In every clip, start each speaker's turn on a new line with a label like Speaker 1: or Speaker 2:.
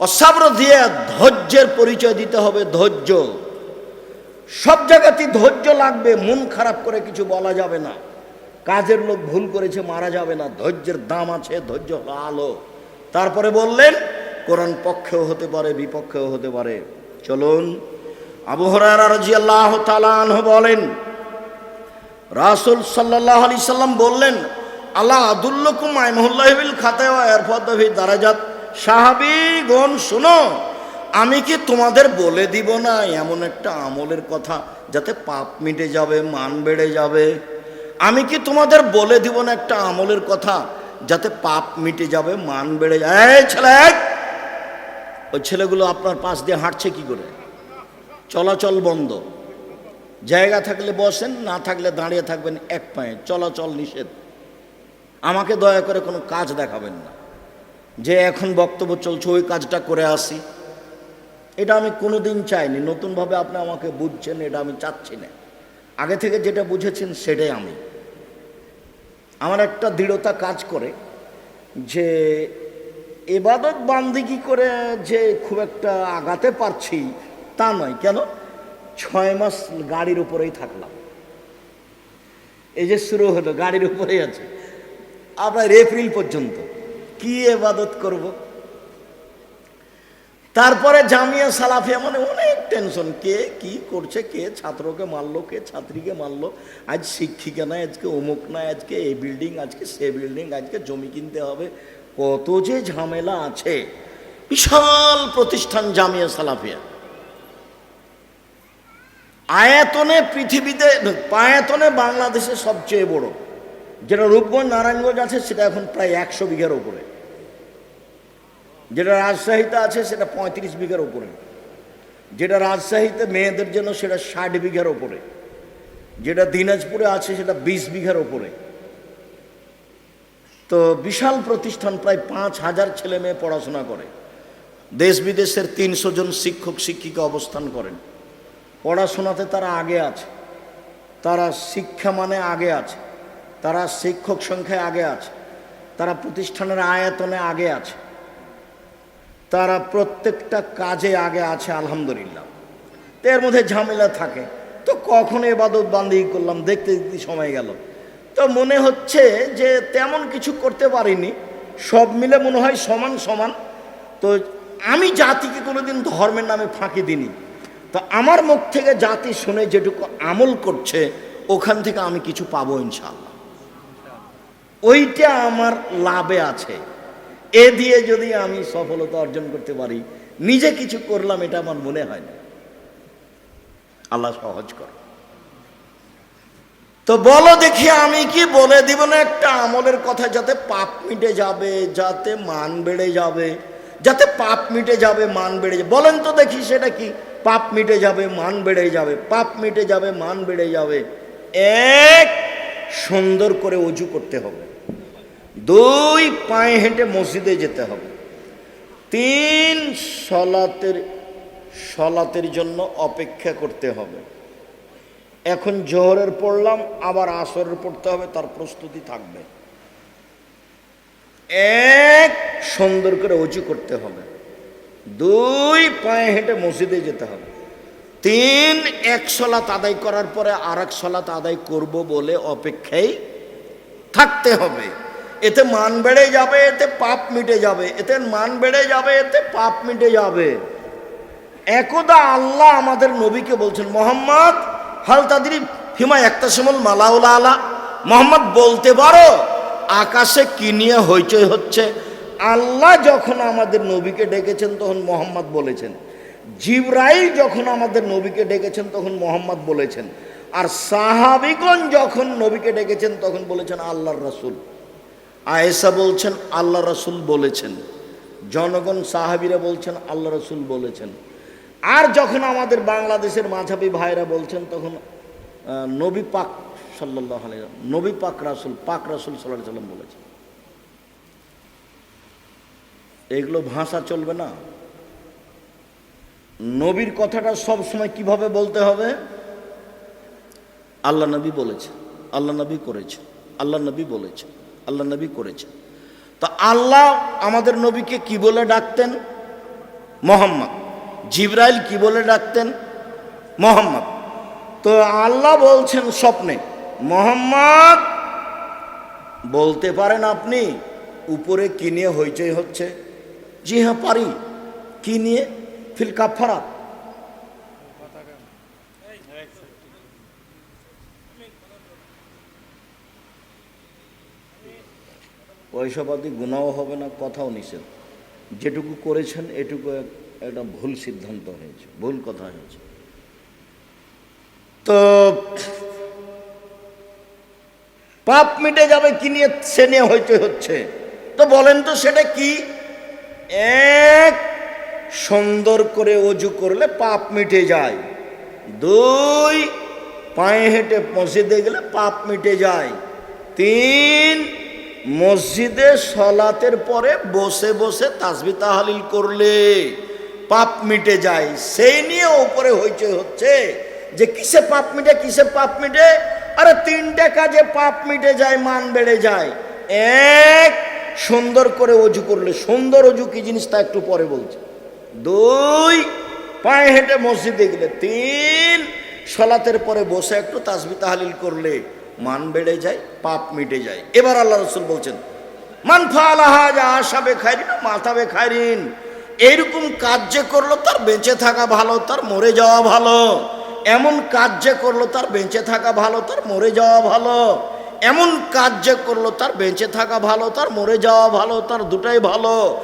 Speaker 1: অসাব্র দিয়ে ধৈর্যের পরিচয় দিতে হবে, ধৈর্য। সব জায়গাতেই ধৈর্য লাগবে, মন খারাপ করে কিছু বলা যাবে না। কাজের লোক ভুল করেছে, মারা যাবে না। ধৈর্যের দাম আছে, ধৈর্য হলো আলো তারপরে বললেন, কোরআন পক্ষেও হতে পারে, বিপক্ষেও হতে পারে। চলুন, আবু হরারা রাজিয়াল্লাহ তালাহ বলেন, রাসুল সাল্লাহ আলি সাল্লাম বললেন, আল্লাহ আদুল্লকুম আইমহুল্লাহিবিল খাতায় এরফি দারাজাত। সাহাবিগণ শোনো, আমি কি তোমাদের বলে দিব না এমন একটা আমলের কথা যাতে পাপ মিটে যাবে, মান বেড়ে যাবে? আমি কি তোমাদের বলে দিব না একটা আমলের কথা যাতে পাপ মিটে যাবে, মান বেড়ে যায় এই ছেলে ওই ছেলেগুলো আপনার পাশ দিয়ে হাঁটছে কি করে? চলাচল বন্ধ। জায়গা থাকলে বসেন, না থাকলে দাঁড়িয়ে থাকবেন এক পায়ে। চলাচল নিষেধ। আমাকে দয়া করে কোনো কাজ দেখাবেন না। যে এখন বক্তব্য চলছে, ওই কাজটা করে আসি। এটা আমি কোনো দিন চাইনি। নতুনভাবে আপনি আমাকে বুঝছেন, এটা আমি চাচ্ছি না। আগে থেকে যেটা বুঝেছেন, সেটাই আমি। আমার একটা দৃঢ়তা কাজ করে যে, এবাদত বান্দিগি করে যে খুব একটা আগাতে পারছি, তা নয়। কেন? ছয় মাস গাড়ির উপরেই থাকলাম। এই যে শুরু হলো, গাড়ির উপরেই আছে। আপনার এপ্রিল পর্যন্ত। কি এবাদত করব? তারপরে জামিয়া সালাফিয়া মানে অনেক টেনশন কে কি করছে, কে ছাত্রকে মারলো, কে ছাত্রীকে মারলো, আজ শিক্ষিকা নাই, আজকে অমুক নাই, আজকে এই বিল্ডিং আজকে সে বিল্ডিং আজকে জমি কিনতে হবে, কত যে ঝামেলা আছে। বিশাল প্রতিষ্ঠান জামিয়া সালাফিয়া। আয়তনে পৃথিবীতে, পায়াতনে বাংলাদেশে সবচেয়ে বড়। যেটা রূপগঞ্জ নারায়ণগঞ্জ আছে, সেটা এখন প্রায় একশো বিঘার ওপরে যেটা রাজশাহীতে আছে, সেটা পঁয়ত্রিশ বিঘার ওপরে যেটা রাজশাহীতে মেয়েদের জন্য, সেটা ষাট বিঘার ওপরে যেটা দিনাজপুরে আছে, সেটা বিশ বিঘার ওপরে তো বিশাল প্রতিষ্ঠান, প্রায় পাঁচ হাজার ছেলে মেয়ে পড়াশোনা করে। দেশ বিদেশের তিনশো জন শিক্ষক, শিক্ষিকা অবস্থান করেন। পড়াশোনাতে তারা আগে আছে। তারা শিক্ষা মানে আগে আছে। তারা শিক্ষক সংখ্যায় আগে আছে। তারা প্রতিষ্ঠানের আয়তনে আগে আছে। তারা প্রত্যেকটা কাজে আগে আছে, আলহামদুলিল্লাহ। এর মধ্যে ঝামেলা থাকে। তো কখন এবাদত বান্দি করলাম, দেখতে দেখতে সময় গেল। তো মনে হচ্ছে যে তেমন কিছু করতে পারিনি। সব মিলে মনে হয় সমান সমান। তো আমি জাতিকে কোনোদিন ধর্মের নামে ফাঁকি দিইনি। তো আমার মুখ থেকে জাতি শুনে যেটুকু আমল করছে, ওখান থেকে আমি কিছু পাবো ইনশাল্লাহ ওইটা আমার লাভে আছে। এ দিয়ে যদি আমি সফলতা অর্জন করতে পারি, নিজে কিছু করলাম, এটা আমার মনে হয় না। আল্লাহ সহজ কর। তো বলো দেখি আমি কি বলে দিব না একটা আমলের কথা, যাতে পাপ মিটে যাবে, যাতে মান বেড়ে যাবে, যাতে পাপ মিটে যাবে, মান বেড়ে যাবে। বলেন তো দেখি সেটা কি? পাপ মিটে যাবে, মান বেড়ে যাবে, পাপ মিটে যাবে, মান বেড়ে যাবে। এক সুন্দর করে অজু করতে হবে। দুই পায়ে হেঁটে মসজিদে যেতে হবে। তিন সলাতের সলাতের জন্য অপেক্ষা করতে হবে। এখন জোহরের পড়লাম, আবার আসরের পড়তে হবে, তার প্রস্তুতি থাকবে। এক, সুন্দর করে উঁচু করতে হবে। দুই পায়ে হেঁটে মসজিদে যেতে হবে। তিন, এক সলাত আদায় করার পরে আর এক সলাত আদায় করব বলে অপেক্ষায় থাকতে হবে। এতে মান বেড়ে যাবে, এতে পাপ মিটে যাবে, এতে মান বেড়ে যাবে, এতে পাপ মিটে যাবে। একদা আল্লাহ আমাদের নবীকে বলছেন, মোহাম্মদ, হাল তাদের হিমা একটা সমল মালাউল আলা মোহাম্মদ, বলতে পারো, আকাশে কি নিয়ে হইচই হচ্ছে? আল্লাহ যখন আমাদের নবীকে ডেকেছেন, তখন মোহাম্মদ বলেছেন জিব্রাইল যখন আমাদের নবীকে ডেকেছেন, তখন মোহাম্মদ বলেছেন। আর সাহাবিগণ যখন নবীকে ডেকেছেন, তখন বলেছেন, আল্লাহর রসুল। আয়েসা বলছেন আল্লাহ রসুল বলেছেন। জনগণ, সাহাবিরা বলছেন আল্লাহ রসুল বলেছেন। আর যখন আমাদের বাংলাদেশের মাঝাবি ভাইরা বলছেন, তখন নবী পাক সাল্লাহ নবী পাক রাসুল পাক রাসুল সাল্লাহ সাল্লাম বলেছেন। এগুলো ভাষা চলবে না। নবীর কথাটা সব সময় কীভাবে বলতে হবে? আল্লাহ নবী বলেছে, আল্লাহ নবী করেছে, আল্লাহ নবী বলেছে, আল্লাহ নবী করেছে। তো আল্লাহ আমাদের নবীকে কি বলে ডাকতেন? মোহাম্মদ। জিব্রাইল কি বলে ডাকতেন? মোহাম্মদ। তো আল্লাহ বলছেন স্বপ্নে, মোহাম্মদ, বলতে পারেন আপনি, উপরে কি নিয়ে হইচই হচ্ছে? জি হ্যাঁ পারি। কি নিয়ে? ফিল কাফারাত। পয়সাপাতি গুণাও হবে না, কথাও নিষেধ। যেটুকু করেছেন, এটুকু একটা ভুল সিদ্ধান্ত হয়েছে, ভুল কথা হয়েছে। তো পাপ মিটে যাবে, কি নিয়ে সে নিয়ে হইতে হচ্ছে। তো বলেন তো সেটা কি? এক সুন্দর করে অজু করলে পাপ মিটে যায়। দুই, পায়ে হেঁটে মসজিদে গেলে পাপ মিটে যায়। তিন, মসজিদে সলাতের পরে বসে বসে তাসবি তাহালিল করলে পাপ মিটে যায়। সেই নিয়ে ওপরে হইচে হচ্ছে যে কিসে পাপ মিটে, কিসে পাপ মিটে? আরে তিনটে কাজে পাপ মিটে যায়, মান বেড়ে যায়। এক, সুন্দর করে অজু করলে। সুন্দর অজু কি জিনিস তা একটু পরে বলছে। দুই, পায়ে হেঁটে মসজিদে গেলে তিন, সলাতের পরে বসে একটু তাসবি তাহালিল করলে মান বেড়ে যায়, পাপ মিটে যায়। এবার আল্লাহ রসুল বলছেন, মান ফালাহা যা আসাবে খাইরিন, মাথাবে খাইরিন এইরকম কাজ যে করল তার বেঁচে থাকা ভালো, তার মরে যাওয়া ভালো। এমন কাজ যে করল তার বেঁচে থাকা ভালো, তার মরে যাওয়া ভালো। এমন কাজ যে করল, তার বেঁচে থাকা ভালো, তার মরে যাওয়া ভালো, তার দুটাই ভালো।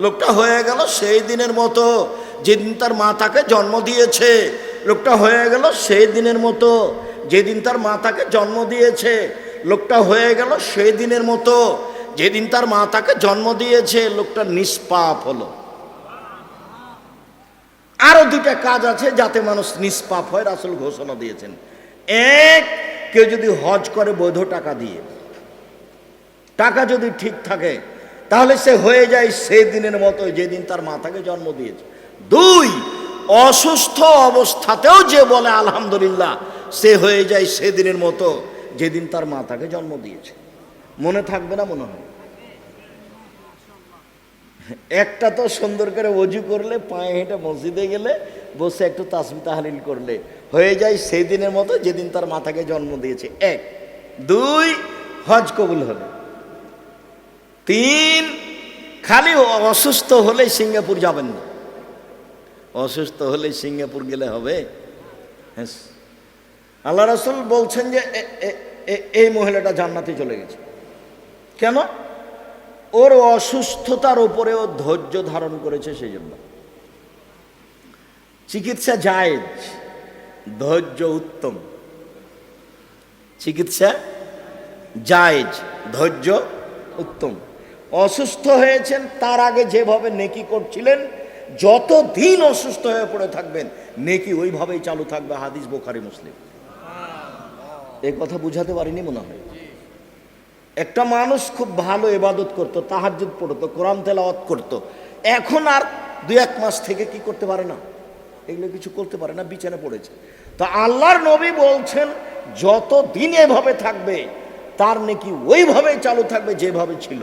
Speaker 1: লোকটা হয়ে গেল সেই দিনের মতো, যেদিন তার মা তাকে জন্ম দিয়েছে। লোকটা হয়ে গেল সেই দিনের মতো, যেদিন তার মা তাকে জন্ম দিয়েছে। লোকটা হয়ে গেল সেই দিনের মতো, যেদিন তার মা তাকে জন্ম দিয়েছে। লোকটা নিষ্পাপ হলো। আরও দুটা কাজ আছে যাতে মানুষ নিষ্পাপ হয়, রাসুল ঘোষণা দিয়েছেন। এক, কেউ যদি হজ করে বৈধ টাকা দিয়ে, টাকা যদি ঠিক থাকে, তাহলে সে হয়ে যায় সেই দিনের মতো যেদিন তার মাথাকে জন্ম দিয়েছে। দুই, অসুস্থ অবস্থাতেও যে বলে আলহামদুলিল্লাহ, সে হয়ে যায় সেদিনের মতো যেদিন তার মাতাকে জন্ম দিয়েছে। মনে থাকবে না মনে হয় একটা তো সুন্দর করে অজু করলে পায়ে হেঁটে মসজিদে গেলে বসে একটু তাসমি তাহালিল করলে। হয়ে যায় সেই দিনের মতো যেদিন তার মাথাকে জন্ম দিয়েছে। এক, দুই, হজ কবুল হলে তিন, খালি অসুস্থ হলে সিঙ্গাপুর যাবেন না। অসুস্থ হলে সিঙ্গাপুর গেলে হবে? হ্যাঁ। আল্লাহ রাসুল বলছেন যে এই মহিলাটা জান্নাতে চলে গেছে। কেন? ওর অসুস্থতার উপরে ও ধৈর্য ধারণ করেছে সেই জন্য চিকিৎসা জায়েজ, ধৈর্য উত্তম। চিকিৎসা জায়েজ, ধৈর্য উত্তম। অসুস্থ হয়েছেন, তার আগে যেভাবে নেকি করছিলেন যত দিন অসুস্থ হয়ে পড়ে থাকবেন, নেকি ওইভাবেই চালু থাকবে হাদিস, বোখারি, মুসলিম। এই কথা বুঝাতে পারিনি মনে হয়। একটা মানুষ খুব ভালো এবাদত করতো, তাহাজ্জুদ পড়তো, কোরআন তেলাওয়াত করতো। এখন আর দুই এক মাস থেকে কি করতে পারে না? এগুলো কিছু করতে পারে না বিছানে পড়েছে। তো আল্লাহর নবী বলছেন, যত দিন এভাবে থাকবে, তার নাকি ওইভাবেই চালু থাকবে যেভাবে ছিল।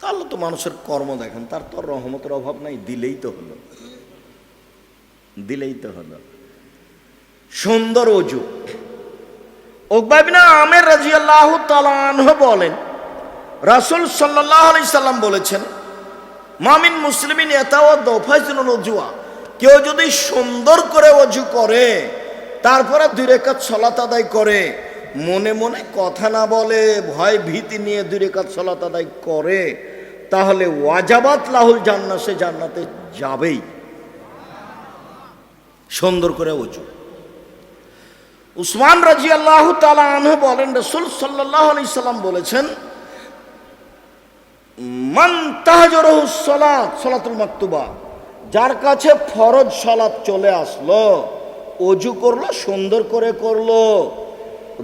Speaker 1: তাহলে তো মানুষের কর্ম দেখেন, তার তো রহমতের অভাব নাই, দিলেই তো হলো। দিলেই তো হলো। সুন্দর অজু। ওকবাবিনা আমের রাজিয়াল্লাহ তালাহ বলেন, রাসুল সাল্লাহ আলি সাল্লাম বলেছেন, মামিন মুসলিমিন এতাও দফাইজুল অজুয়া কেউ যদি সুন্দর করে অজু করে, তারপরে দুই রেখাত সলাত আদায় করে, মনে মনে কথা না বলে, ভয় ভীতি নিয়ে দুই রেখাত সলাত আদায় করে, তাহলে ওয়াজাবাত লাহুল জান্না সে জান্নাতে যাবেই। সুন্দর করে অজু উসমান রাজি আল্লাহ আনহু বলেন, রসুল সাল্লাহ আলি সাল্লাম বলেছেন, মান তাহাজরহু সলাত, সলাতুল মাকতুবা, যার কাছে ফরজ সলাৎ চলে আসলো, অজু করল, সুন্দর করে করল,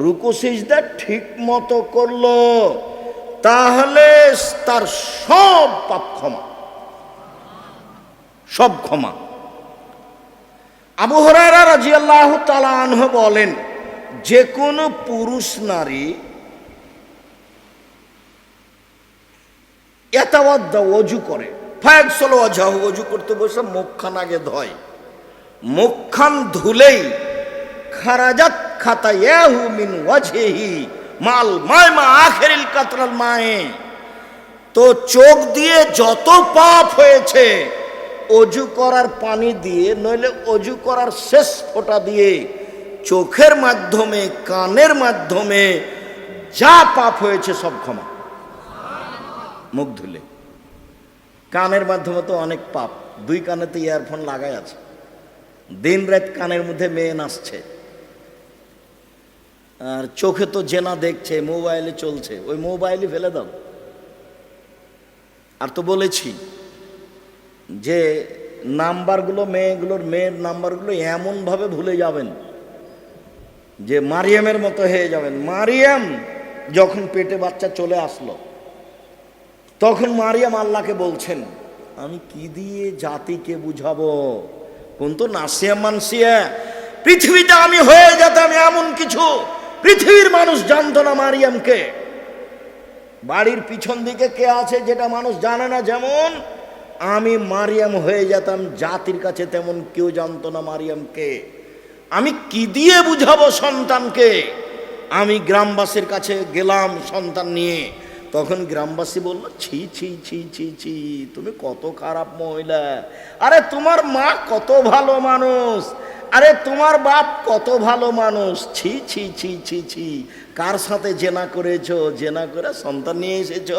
Speaker 1: রুকু, সিজদা ঠিক মতো করল, তাহলে তার সব পাপ ক্ষমা, সব ক্ষমা। আবু হরারা রাজিয়াল্লাহ তালাহ বলেন, যে কোনো পুরুষ নারী এতাওয়াদ্দা অজু করে। ফায়াক সলো অজাহ অজু করতে বসে মুখখান আগে ধয়। মুখখান ধুলেই খারাজাত খাতা ইয়াহু মিন ওয়াজহিহি, মাল মায় মা আখেরিল কাতরাল মায়ে। তো চোখ দিয়ে যত পাপ হয়েছে অজু করার পানি দিয়ে, নইলে অজু করার শেষ ফোঁটা দিয়ে চোখের মাধ্যমে, কানের মাধ্যমে যা পাপ হয়েছে সব ক্ষমা। মুখ ধুলে। কানের মাধ্যমে তো অনেক পাপ, দুই কানেতে ইয়ারফোন লাগাই আছে। দিন রাত কানের মধ্যে মেয়ে নাচছে। আর চোখে তো জেনা দেখছে, মোবাইলে চলছে, ওই মোবাইলই ফেলে দাও। আর তো বলেছি যে নাম্বারগুলো, মেয়েগুলোর মেয়ের নাম্বারগুলো এমনভাবে ভুলে যাবেন যে মারিয়ামের মতো হয়ে যাবেন। মারিয়াম যখন পেটে বাচ্চা চলে আসলো, তখন মারিয়াম আল্লাহকে বলছেন, আমি কি দিয়ে জাতিকে বুঝাবো? কোন তো নাসিয়া মানসিয়া, পৃথিবীতে আমি হয়ে যেতাম এমন কিছু। পৃথিবীর মানুষ জানতো না মারিয়ামকে। বাড়ির পিছন দিকে কে আছে যেটা মানুষ জানে না যেমন আমি মারিয়াম হয়ে যেতাম, জাতির কাছে তেমন কেউ জানতো না মারিয়ামকে। আমি কি দিয়ে বুঝাবো সন্তানকে? আমি গ্রামবাসীর কাছে গেলাম সন্তান নিয়ে। তখন গ্রামবাসী বলল, ছি ছি ছি ছি ছি, তুমি কত খারাপ মহিলা। আরে তোমার মা কত ভালো মানুষ। আরে তোমার বাপ কত ভালো মানুষ। ছি ছি ছি ছি ছি। কার সাথে জেনা করেছ? জেনা করে সন্তান নিয়ে এসেছ।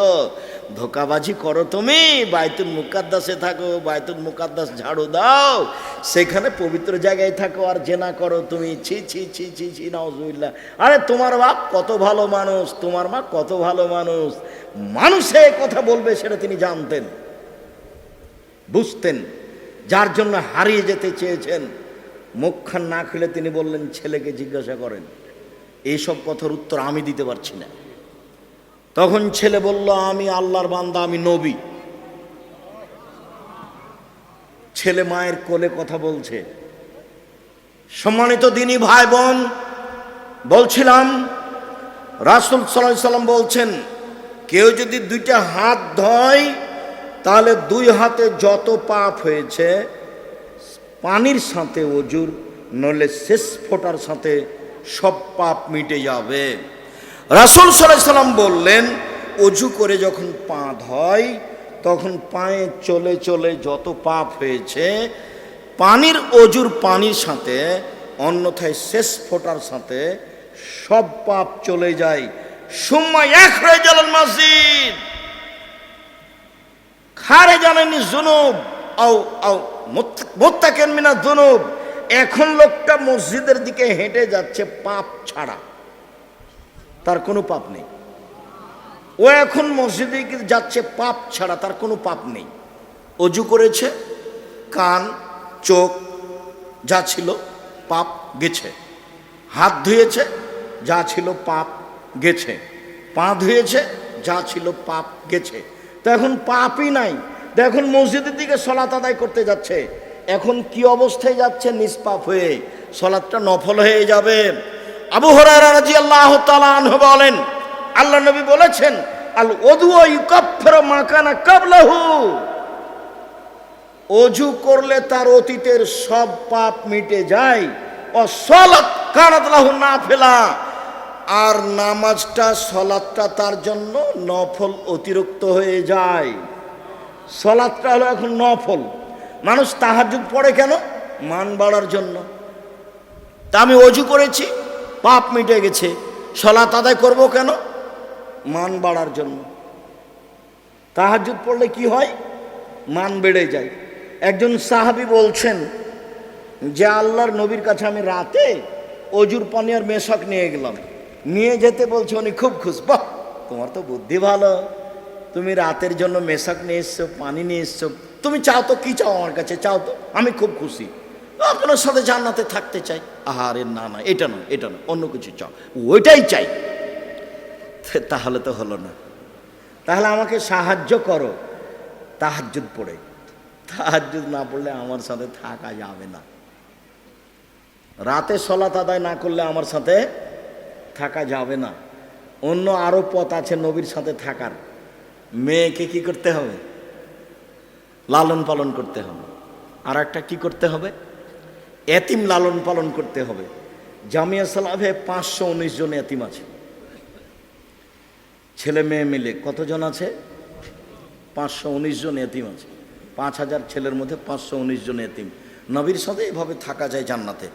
Speaker 1: ধোকাবাজি করো তুমি। বাইতুল মুকাদ্দাসে থাকো, বাইতুল মুকাদ্দাস ঝাড়ু দাও। সেখানে পবিত্র জায়গায় থাকো আর জেনা করো তুমি। ছি ছি ছি ছি ছি, নাউজুবিল্লাহ। আরে তোমার বাপ কত ভালো মানুষ। তোমার মা কত ভালো মানুষ। মানুষে কথা বলবে সেটা তিনি জানতেন, বুঝতেন। যার জন্য হারিয়ে যেতে চেয়েছেন। মুখখান না খেলে তিনি বললেন, ছেলেকে জিজ্ঞাসা করেন, এইসব কথার উত্তর আমি দিতে পারছি না। তখন ছেলে বলল, আমি আল্লাহর বান্দা, আমি নবী। ছেলে মায়ের কোলে কথা বলছে। সম্মানিত দিনই ভাই বোন বলছিলাম, রাসুল সাল্লাহ সাল্লাম বলছেন, কেউ যদি দুইটা হাত ধয়, তাহলে দুই হাতে যত পাপ হয়েছে পানির সাথে অজুর নলে শেষ ফোটার সাথে সব পাপ মিটে যাবে। রাসুল সাল্লাম বললেন, অজু করে যখন পা ধয় তখন পায়ে চলে চলে যত পাপ হয়েছে, পানির অজুর পানির সাথে, অন্যথায় শেষ ফোটার সাথে সব পাপ চলে যায়। সময় এক হয়ে গেলেন মসজিদ। খারে জানেনি জুনুব আও আও মোত্তাকেন মিনা এখন লোকটা মসজিদের দিকে হেঁটে যাচ্ছে পাপ ছাড়া। তার কোনো পাপ নেই। ও এখন মসজিদে যাচ্ছে পাপ ছাড়া, তার কোনো পাপ নেই। অজু করেছে, কান, চোখ, যা ছিল পাপ গেছে। হাত ধুয়েছে, যা ছিল পাপ গেছে। পা ধুয়েছে, যা ছিল পাপ গেছে। তো এখন পাপই নাই। এখন মসজিদের দিকে সলাত আদায় করতে যাচ্ছে। এখন কি অবস্থায় যাচ্ছে? নিষ্পাপ হয়ে সলাৎটা নফল হয়ে যাবে। আবু হরারা রাজি আল্লাহ তালাহ বলেন, আল্লাহ নবী বলেছেন আল ওদু ইউকাফের মাকানা কাবলাহু। অজু করলে তার অতীতের সব পাপ মিটে যায়। ও সলাৎ কানাতলাহু না ফেলা আর নামাজটা, সলাৎটা তার জন্য নফল অতিরিক্ত হয়ে যায়। সলাৎটা হলো এখন নফল। মানুষ তাহাজুদ পড়ে কেন? মান বাড়ার জন্য। তা আমি অজু করেছি, পাপ মিটে গেছে। সলাৎ আদায় করব কেন? মান বাড়ার জন্য। তাহাজুদ পড়লে কি হয়? মান বেড়ে যায়। একজন সাহাবি বলছেন, যে আল্লাহর নবীর কাছে আমি রাতে অজুর পানি আর মেশক নিয়ে গেলাম। নিয়ে যেতে বলছে, উনি খুব খুশ, বাহ, তোমার তো বুদ্ধি ভালো। তুমি রাতের জন্য মেশাক নিয়ে এসছো, পানি নিয়ে এসছো, তুমি চাও তো, কি চাও আমার কাছে? চাও তো, আমি খুব খুশি। আপনার সাথে জান্নাতে থাকতে চাই। আহারে, না না, এটা নয় এটা নয়, অন্য কিছু চাও। ওইটাই চাই। তাহলে তো হলো না। তাহলে আমাকে সাহায্য করো। তাহাজ্জুদ পড়ে। তাহাজ্জুদ না পড়লে আমার সাথে থাকা যাবে না। রাতে সলাত আদায় না করলে আমার সাথে থাকা যাবে না। অন্য আরও পথ আছে নবীর সাথে থাকার। মেয়েকে কি করতে হবে? লালন পালন করতে হবে। আর একটা কি করতে হবে? এতিম লালন পালন করতে হবে। জামিয়া সালাভে পাঁচশো উনিশ জন এতিম আছে। ছেলে মেয়ে মিলে কতজন আছে? পাঁচশো উনিশ জন এতিম আছে। পাঁচ হাজার ছেলের মধ্যে পাঁচশো উনিশ জন এতিম। নবীর সাথে এভাবে থাকা যায় জান্নাতে।